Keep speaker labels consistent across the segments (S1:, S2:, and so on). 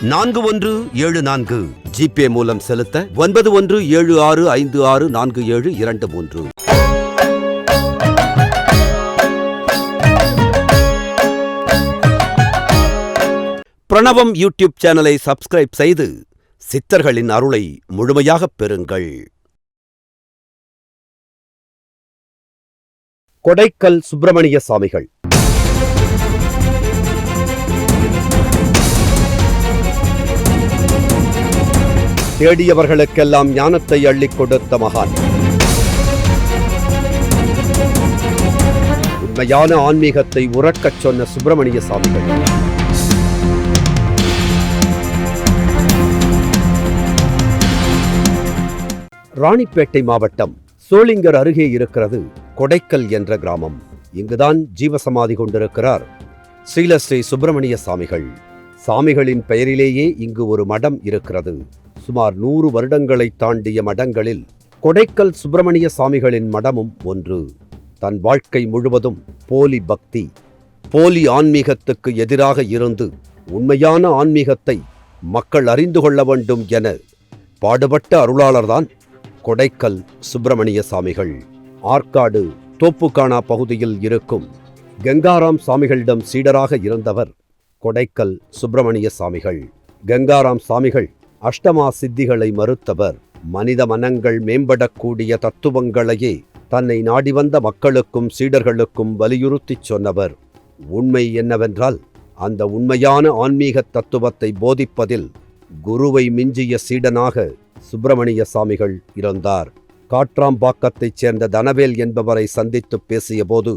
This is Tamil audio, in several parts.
S1: நான்கு ஒன்று ஏழு நான்கு. ஜிபே மூலம் செலுத்த ஒன்பது ஒன்று ஏழு ஆறு ஐந்து ஆறு நான்கு ஏழு இரண்டு மூன்று. பிரணவம் யூடியூப் சேனலை சப்ஸ்கிரைப் செய்து சித்தர்களின் அருளை முழுமையாகப் பெறுங்கள். கொடைக்கல் சுப்பிரமணிய சாமிகள். தேடியவர்களுக்கெல்லாம் ஞானத்தை அள்ளிக் கொடுத்த மகான். உண்மையான ஆன்மீகத்தை உறக்கச் சொன்ன சுப்பிரமணிய சாமிகள். ராணிப்பேட்டை மாவட்டம் சோளிங்கர் அருகே இருக்கிறது கொடைக்கல் என்ற கிராமம். இங்குதான் ஜீவசமாதி கொண்டிருக்கிறார் ஸ்ரீலஸ்ரீ சுப்பிரமணிய சாமிகள். சாமிகளின் பெயரிலேயே இங்கு ஒரு மடம் இருக்கிறது. சுமார் நூறு வருடங்களை தாண்டிய மடங்களில் கொடைக்கல் சுப்பிரமணிய சாமிகளின் மடமும் ஒன்று. தன் வாழ்க்கை முழுவதும் போலி பக்தி போலி ஆன்மீகத்துக்கு எதிராக இருந்து உண்மையான ஆன்மீகத்தை மக்கள் அறிந்து கொள்ள வேண்டும் என பாடுபட்ட அருளாளர்தான் கொடைக்கல் சுப்பிரமணிய சாமிகள். ஆற்காடு தோப்புக்கானா பகுதியில் இருக்கும் கங்காராம் சாமிகளிடம் சீடராக இருந்தவர் கொடைக்கல் சுப்பிரமணிய சாமிகள். கங்காராம் சாமிகள் அஷ்டமா சித்திகளை மறுத்தவர். மனித மனங்கள் மேம்படக்கூடிய தத்துவங்களையே தன்னை நாடி வந்த மக்களுக்கும் சீடர்களுக்கும் வலியுறுத்திச் சொன்னவர். உண்மை என்னவென்றால் அந்த உண்மையான ஆன்மீக தத்துவத்தை போதிப்பதில் குருவை மிஞ்சிய சீடனாக சுப்பிரமணிய சாமிகள் இருந்தார். காட்ராம்பாக்கத்தைச் சேர்ந்த தனவேல் என்பவரை சந்தித்து பேசியபோது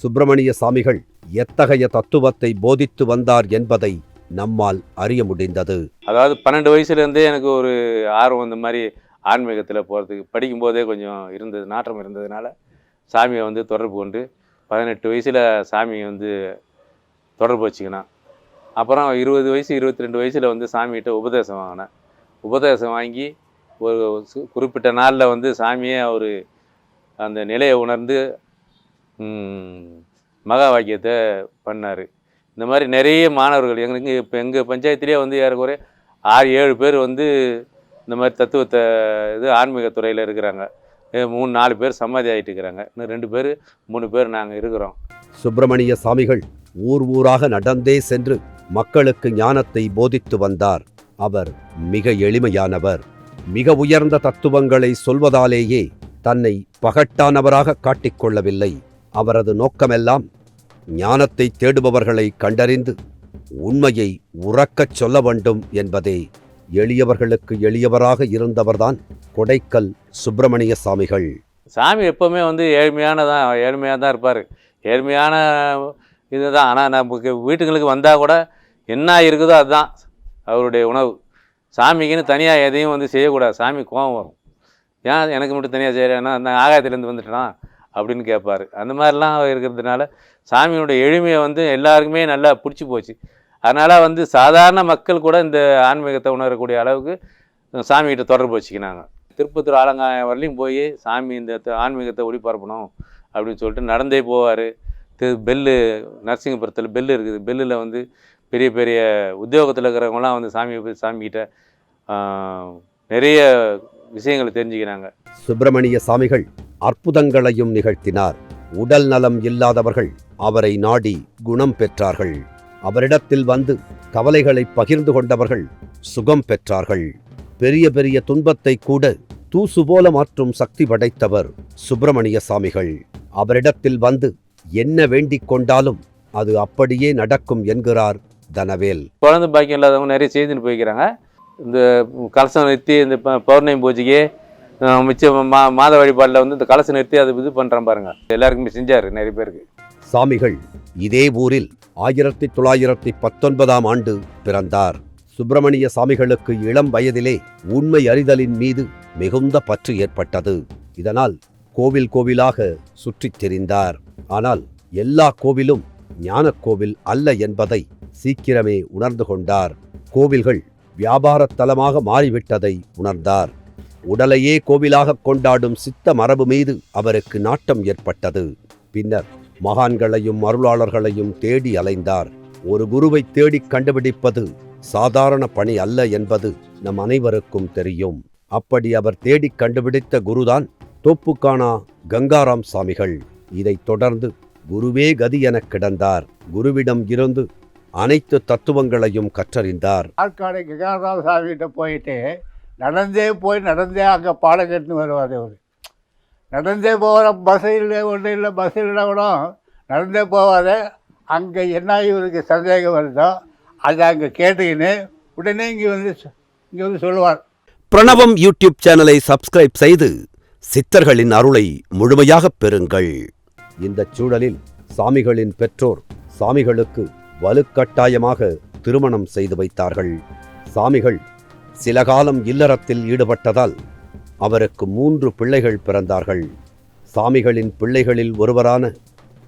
S1: சுப்பிரமணிய சாமிகள் எத்தகைய தத்துவத்தை போதித்து வந்தார் என்பதை நம்மால் அறிய முடிந்தது.
S2: அதாவது பன்னெண்டு வயசுலேருந்தே எனக்கு ஒரு ஆர்வம் இந்த மாதிரி ஆன்மீகத்தில் போகிறதுக்கு படிக்கும்போதே கொஞ்சம் இருந்தது நாட்டம் இருந்ததுனால சாமியை வந்து தொடர்பு கொண்டு பதினெட்டு வயசில் சாமியை வந்து தொடர்பு வச்சுக்கினேன். அப்புறம் இருபது வயசு இருபத்தி ரெண்டு வயசில் வந்து சாமிகிட்ட உபதேசம் வாங்கினேன். உபதேசம் வாங்கி ஒரு குறிப்பிட்ட நாளில் வந்து சாமியே அவர் அந்த நிலையை உணர்ந்து மகா வாக்கியத்தை பண்ணார். இந்த மாதிரி நிறைய மாணவர்கள் எங்களுக்கு இப்போ எங்கள் பஞ்சாயத்திலே வந்து ஏறக்குறைய ஆறு ஏழு பேர் வந்து இந்த மாதிரி தத்துவத்தை இது ஆன்மீக துறையில் இருக்கிறாங்க. மூணு நாலு பேர் சமாதி ஆகிட்டு இருக்கிறாங்க. இன்னும் ரெண்டு பேர் மூணு பேர் நாங்கள் இருக்கிறோம்.
S1: சுப்பிரமணிய சாமிகள் ஊர் ஊராக நடந்தே சென்று மக்களுக்கு ஞானத்தை போதித்து வந்தார். அவர் மிக எளிமையானவர். மிக உயர்ந்த தத்துவங்களை சொல்வதாலேயே தன்னை பகட்டானவராக காட்டிக்கொள்ளவில்லை அவரது நோக்கமெல்லாம் ஞானத்தை தேடுபவர்களை கண்டறிந்து உண்மையை உறக்கச் சொல்ல வேண்டும் என்பதே எளியவர்களுக்கு எளியவராக இருந்தவர்தான் கொடைக்கல் சுப்பிரமணிய சாமிகள்.
S2: சாமி எப்போவுமே வந்து ஏழ்மையானதான் ஏழ்மையாக தான் இருப்பார். ஏழ்மையான இதுதான். ஆனால் நமக்கு வீட்டுங்களுக்கு வந்தால் கூட என்ன இருக்குதோ அதுதான் அவருடைய உணவு. சாமிக்குன்னு தனியாக எதையும் வந்து செய்யக்கூடாது. சாமி கோபம் வரும். ஏன்? எனக்கு மட்டும் தனியாக செய்கிறேன்னா நான் ஆகாயத்துலேருந்து வந்துட்டேன்னா அப்படின்னு கேட்பாரு. அந்த மாதிரிலாம் இருக்கிறதுனால சாமியோட எளிமையை வந்து எல்லாருக்குமே நல்லா பிடிச்சி போச்சு. அதனால் வந்து சாதாரண மக்கள் கூட இந்த ஆன்மீகத்தை உணரக்கூடிய அளவுக்கு சாமிகிட்ட தொடர்பு வச்சுக்கினாங்க. திருப்பத்தூர் ஆலங்காயம் வரலையும் போய் சாமி இந்த ஆன்மீகத்தை ஒளிபரப்பணும் அப்படின்னு சொல்லிட்டு நடந்தே போவார். திரு பெல்லு நரசிங்கபுரத்தில் பெல்லு இருக்குது. பெல்லில் வந்து பெரிய பெரிய உத்தியோகத்தில் இருக்கிறவங்களாம் வந்து சாமியை போய் சாமிக்கிட்ட நிறைய விஷயங்களை தெரிஞ்சுக்கிறாங்க
S1: சுப்பிரமணிய சாமிகள் அற்புதங்களையும் நிகழ்த்தினார். உடல் நலம் இல்லாதவர்கள் அவரை நாடி குணம் பெற்றார்கள். அவரிடத்தில் வந்து கவலைகளை பகிர்ந்து கொண்டவர்கள் சுகம் பெற்றார்கள். பெரிய பெரிய துன்பத்தை கூட தூசு போல மாற்றும் சக்தி படைத்தவர் சுப்பிரமணிய சாமிகள். அவரிடத்தில் வந்து என்ன வேண்டிக் கொண்டாலும் அது அப்படியே நடக்கும் என்கிறார் தனவேல்.
S2: குழந்தை பாக்கியம் இல்லாதவங்க நிறைய செய்துன்னு போய்க்கிறாங்க. இந்த கலசம் நிறுத்தி இந்த பௌர்ணமி பூஜைக்கு மிச்சம் மிச்ச மா மாத வழிபாட்டில் வந்து இந்த கலசம் நிறுத்தி அதை இது பண்ணுறேன் பாருங்கள் எல்லாருக்குமே செஞ்சார் நிறைய பேருக்கு.
S1: சாமிகள் இதே ஊரில் ஆயிரத்தி தொள்ளாயிரத்தி பத்தொன்பதாம் ஆண்டு பிறந்தார். சுப்பிரமணிய சாமிகளுக்கு இளம் வயதிலே உண்மை அறிதலின் மீது மிகுந்த பற்று ஏற்பட்டது. இதனால் கோவில் கோவிலாக சுற்றித் திரிந்தார். ஆனால் எல்லா கோவிலும் ஞான கோவில் அல்ல என்பதை சீக்கிரமே உணர்ந்து கொண்டார். கோவில்கள் வியாபாரத் தலமாக மாறிவிட்டதை உணர்ந்தார். உடலையே கோவிலாக கொண்டாடும் சித்த மரபு மீது அவருக்கு நாட்டம் ஏற்பட்டது. பின்னர் மகான்களையும் அருளாளர்களையும் தேடி அலைந்தார். ஒரு குருவை தேடிக் கண்டுபிடிப்பது சாதாரண பணி அல்ல என்பது நம் அனைவருக்கும் தெரியும். அப்படி அவர் தேடிக் கண்டுபிடித்த குருதான் தோப்புக்கானா கங்காராம் சாமிகள். இதைத் தொடர்ந்து குருவே கதி எனக் கிடந்தார். குருவிடம் இருந்து அனைத்து தத்துவங்களையும் கற்றறிந்தார்.
S3: ஆற்காடு கங்காராம் சாமிகிட்ட போயிட்டு நடந்தே போய் நடந்தே அங்கே பாடம் கட்டுன்னு வருவார் அவர். நடந்தே போகிற பஸ் இல்லை ஒன்றும் இல்லை பஸ் இல்லை கூட நடந்தே போவார். அங்கே என்ன இவருக்கு சந்தேகம் வருதோ அதை அங்கே கேட்டுக்கின்னு உடனே இங்கே வந்து இங்கே வந்து சொல்லுவார்.
S1: பிரணவம் யூடியூப் சேனலை சப்ஸ்கிரைப் செய்து சித்தர்களின் அருளை முழுமையாகப் பெறுங்கள். இந்த சூழலில் சாமிகளின் பெற்றோர் சாமிகளுக்கு வலுக்கட்டாயமாக திருமணம் செய்து வைத்தார்கள். சாமிகள் சில காலம் இல்லறத்தில் ஈடுபட்டதால் அவருக்கு மூன்று பிள்ளைகள் பிறந்தார்கள். சாமிகளின் பிள்ளைகளில் ஒருவரான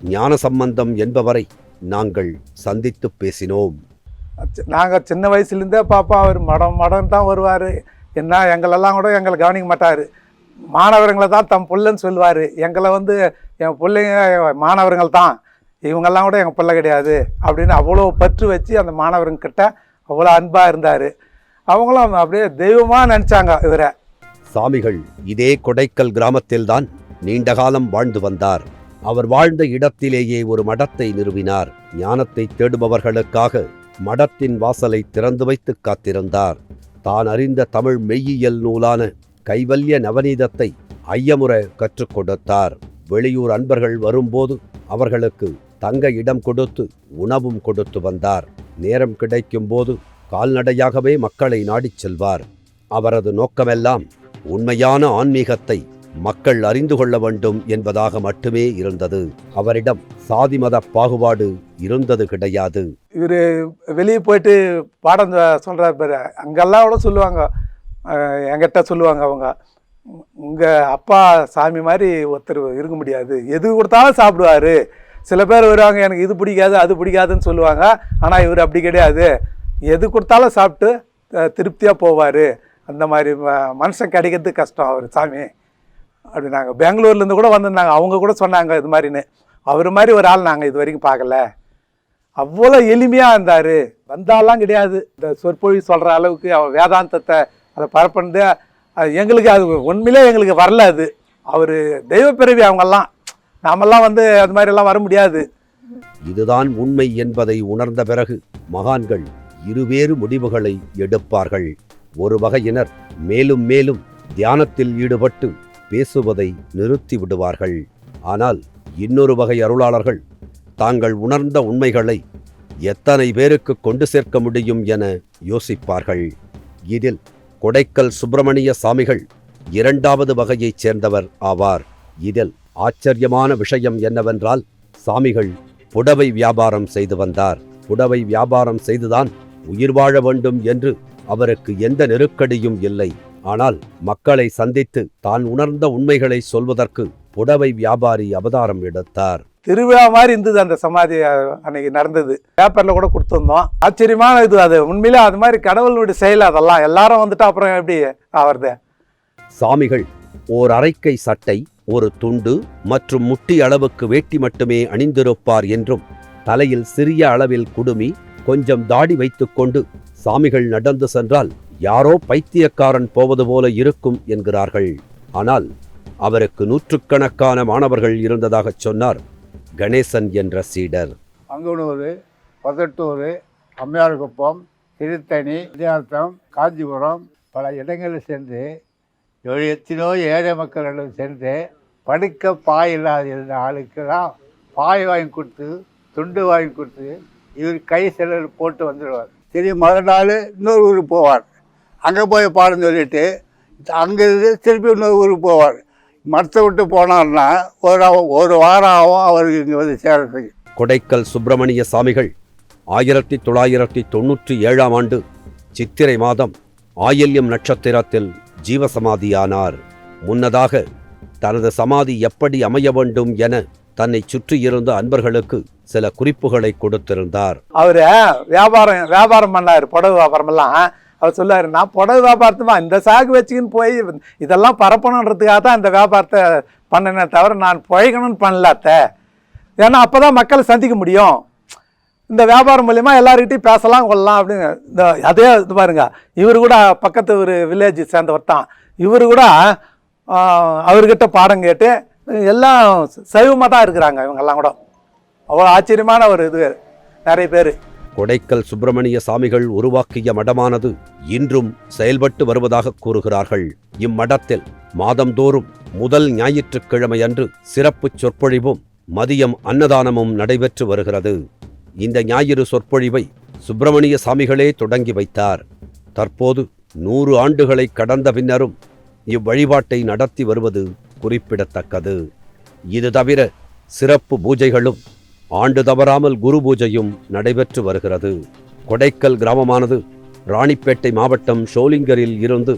S1: ஞானசம்பந்தம் என்பவரை நாங்கள் சந்தித்துப் பேசினோம்.
S4: நாங்கள் சின்ன வயசுலேருந்தே பாப்பா அவர் மடம் மடம் தான் வருவார். என்ன எங்களெல்லாம் கூட எங்களை கவனிக்க மாட்டார். மாணவர்களை தான் தம் பிள்ளைன்னு சொல்லுவார். எங்களை வந்து என் பிள்ளைங்க மாணவர்கள் தான். இவங்கெல்லாம் கூட எங்கள் பிள்ளை கிடையாது. அப்படின்னு அவ்வளோ பற்று வச்சு அந்த மாணவருங்கிட்ட அவ்வளோ அன்பாக இருந்தார். அவங்களும் அப்படியே தெய்வமாக நினச்சாங்க இவரை.
S1: சாமிகள் இதே கொடைக்கல் கிராமத்தில்தான் நீண்ட காலம் வாழ்ந்து வந்தார். அவர் வாழ்ந்த இடத்திலேயே ஒரு மடத்தை நிறுவினார். ஞானத்தை தேடுபவர்களுக்காக மடத்தின் வாசலை திறந்து வைத்து காத்திருந்தார். தான் அறிந்த தமிழ் மெய்யியல் நூலான கைவல்ய நவநீதத்தை ஐயமுறை கற்றுக் கொடுத்தார். வெளியூர் அன்பர்கள் வரும்போது அவர்களுக்கு தங்க இடம் கொடுத்து உணவும் கொடுத்து வந்தார். நேரம் கிடைக்கும் போது கால்நடையாகவே மக்களை நாடிச் செல்வார். அவரது நோக்கமெல்லாம் உண்மையான ஆன்மீகத்தை மக்கள் அறிந்து கொள்ள வேண்டும் என்பதாக மட்டுமே இருந்தது. அவரிடம் சாதி மத பாகுபாடு இருந்தது கிடையாது.
S4: இவர் வெளியே போயிட்டு பாடம் சொல்கிறார் பேர். அங்கெல்லாம் கூட சொல்லுவாங்க. என்கிட்ட சொல்லுவாங்க அவங்க. உங்கள் அப்பா சாமி மாதிரி ஒருத்தர் இருக்க முடியாது. எது கொடுத்தாலும் சாப்பிடுவார். சில பேர் வருவாங்க எனக்கு இது பிடிக்காது அது பிடிக்காதுன்னு சொல்லுவாங்க. ஆனால் இவர் அப்படி கிடையாது. எது கொடுத்தாலும் சாப்பிட்டு திருப்தியாக போவார். அந்த மாதிரி ம- மனுஷன் கிடைக்கிறது கஷ்டம் அவர் சாமி. அப்படின்னாங்க பெங்களூர்லேருந்து கூட வந்திருந்தாங்க. அவங்க கூட சொன்னாங்க இது மாதிரின்னு. அவர் மாதிரி ஒரு ஆள் நாங்கள் இது வரைக்கும் பார்க்கல. அவ்வளோ எளிமையாக இருந்தார். வந்தாலாம் கிடையாது. இந்த சொற்பொழி சொல்கிற அளவுக்கு அவர் வேதாந்தத்தை அதை பரப்புனது அது எங்களுக்கு அது உண்மையிலே எங்களுக்கு வரல அது. அவர் தெய்வ பிறவி அவங்கெல்லாம். நாமெல்லாம் வந்து அது மாதிரிலாம் வர முடியாது.
S1: இதுதான் உண்மை என்பதை உணர்ந்த பிறகு மகான்கள் இருவேறு முடிவுகளை எடுப்பார்கள். ஒரு வகையினர் மேலும் மேலும் தியானத்தில் ஈடுபட்டு பேசுவதை நிறுத்தி விடுவார்கள். ஆனால் இன்னொரு வகை அருளாளர்கள் தாங்கள் உணர்ந்த உண்மைகளை எத்தனை பேருக்கு கொண்டு சேர்க்க முடியும் என யோசிப்பார்கள். இதில் கொடைக்கல் சுப்பிரமணிய சாமிகள் இரண்டாவது வகையைச் சேர்ந்தவர் ஆவார். இதில் ஆச்சரியமான விஷயம் என்னவென்றால் சாமிகள் புடவை வியாபாரம் செய்து வந்தார். புடவை வியாபாரம் செய்துதான் உயிர் வாழ வேண்டும் என்று அவருக்கு எந்த நெருக்கடியும் இல்லை. ஆனால் மக்களை சந்தித்து தான் உணர்ந்த உண்மைகளை சொல்வதற்கு புடவை வியாபாரி அவதாரம் எடுத்தார்.
S4: திருவிழா மாதிரி இருந்தது அந்த சமாதி அன்னைக்கு நடந்தது. பேப்பரில் கூட கொடுத்துருந்தோம். ஆச்சரியமான இது அது. உண்மையிலே அது மாதிரி கடவுளுடைய செயல் அதெல்லாம். எல்லாரும் வந்துட்டு அப்புறம் எப்படி ஆவறது?
S1: சாமிகள் ஓர் அரைக்கை சட்டை ஒரு துண்டு மற்றும் முட்டி அளவுக்கு வேட்டி மட்டுமே அணிந்திருப்பார் என்றும் தலையில் சிறிய அளவில் குடுமி கொஞ்சம் தாடி வைத்துக்கொண்டு சாமிகள் நடந்து சென்றால் யாரோ பைத்தியக்காரன் போவது போல இருக்கும் என்கிறார்கள். ஆனால் அவருக்கு நூற்றுக்கணக்கான மாணவர்கள் இருந்ததாகச் சொன்னார் கணேசன் என்ற சீடர்.
S3: அங்கனூர் பதட்டூர் அம்மையார்குப்பம் திருத்தணி வித்தியார்த்தம் காஞ்சிபுரம் பல இடங்களில் சென்று ஒரு எத்தனையோ ஏழை மக்களிடம் சென்று படுக்க பாய் இல்லாத இருந்த ஆளுக்கெல்லாம் பாய் வாங்கி கொடுத்து துண்டு வாங்கி கொடுத்து இவர் கை சிலர் போட்டு வந்துடுவார். திரும்பி மறுநாள் இன்னொரு ஊருக்கு போவார். அங்கே போய் பாடம் சொல்லிட்டு அங்கேருந்து திருப்பி இன்னொரு ஊருக்கு போவார். மரத்தை விட்டு போனார்னா ஒரு ஒரு வாரம் ஆகும் அவருக்கு இங்கே வந்து சேர்றதுக்கு
S1: கொடைக்கல் சுப்பிரமணிய சாமிகள் ஆயிரத்தி தொள்ளாயிரத்தி தொண்ணூற்றி ஏழாம் ஆண்டு சித்திரை மாதம் ஆயில்யம் நட்சத்திரத்தில் ஜீவசமாதியானார். முன்னதாக தனது சமாதி எப்படி அமைய வேண்டும் என தன்னை சுற்றியிருந்த அன்பர்களுக்கு சில குறிப்புகளை கொடுத்திருந்தார்.
S4: அவர் வியாபாரம் வியாபாரம் பண்ணார் புடவை வியாபாரம் எல்லாம் அவர் சொல்லார் நான் புடவை வியாபாரத்துமா? இந்த சாகு வச்சுக்கின்னு போய் இதெல்லாம் பரப்பணுன்றதுக்காக தான் இந்த வியாபாரத்தை பண்ணனே தவிர நான் பிழைக்கணும்னு பண்ணலாத்த ஏன்னா அப்போ தான் மக்களை சந்திக்க முடியும். இந்த வியாபாரம் மூலியமாக எல்லாருக்கிட்டையும் பேசலாம் கொள்ளலாம் அப்படின்னு. இந்த அதே இது பாருங்க இவர் கூட பக்கத்து ஒரு வில்லேஜ் சேர்ந்தவர் தான். இவர் கூட அவர்கிட்ட பாடம் கேட்டு எல்லாம் சைவமாக தான் இருக்கிறாங்க இவங்கெல்லாம் கூட. அவ்வளோ ஆச்சரியமான ஒரு இது. நிறைய பேர்.
S1: கொடைக்கல் சுப்பிரமணிய சாமிகள் உருவாக்கிய மடமானது இன்றும் செயல்பட்டு வருவதாக கூறுகிறார்கள். இம்மடத்தில் மாதந்தோறும் முதல் ஞாயிற்றுக்கிழமை அன்று சிறப்பு சொற்பொழிவும் மதியம் அன்னதானமும் நடைபெற்று வருகிறது. இந்த ஞாயிறு சொற்பொழிவை சுப்பிரமணிய சாமிகளே தொடங்கி வைத்தார். தற்போது நூறு ஆண்டுகளை கடந்த பின்னரும் இவ்வழிபாட்டை நடத்தி வருவது குறிப்பிடத்தக்கது. இது தவிர சிறப்பு பூஜைகளும் ஆண்டு தவறாமல் குரு பூஜையும் நடைபெற்று வருகிறது. கொடைக்கல் கிராமமானது ராணிப்பேட்டை மாவட்டம் ஷோலிங்கரில் இருந்து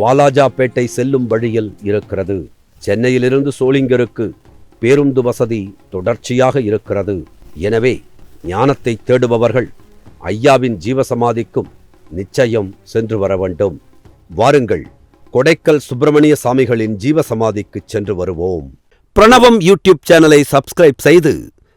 S1: வாலாஜாப்பேட்டை செல்லும் வழியில் இருக்கிறது. சென்னையிலிருந்து சோளிங்கருக்கு பேருந்து வசதி தொடர்ச்சியாக இருக்கிறது. எனவே ஞானத்தை தேடுபவர்கள் ஐயாவின் ஜீவசமாதிக்கும் நிச்சயம் சென்று வர வேண்டும். வாருங்கள் கொடைக்கல் சுப்பிரமணிய சாமிகளின் ஜீவசமாதிக்கு சென்று வருவோம். பிரணவம் யூடியூப் சேனலை சப்ஸ்கிரைப் செய்து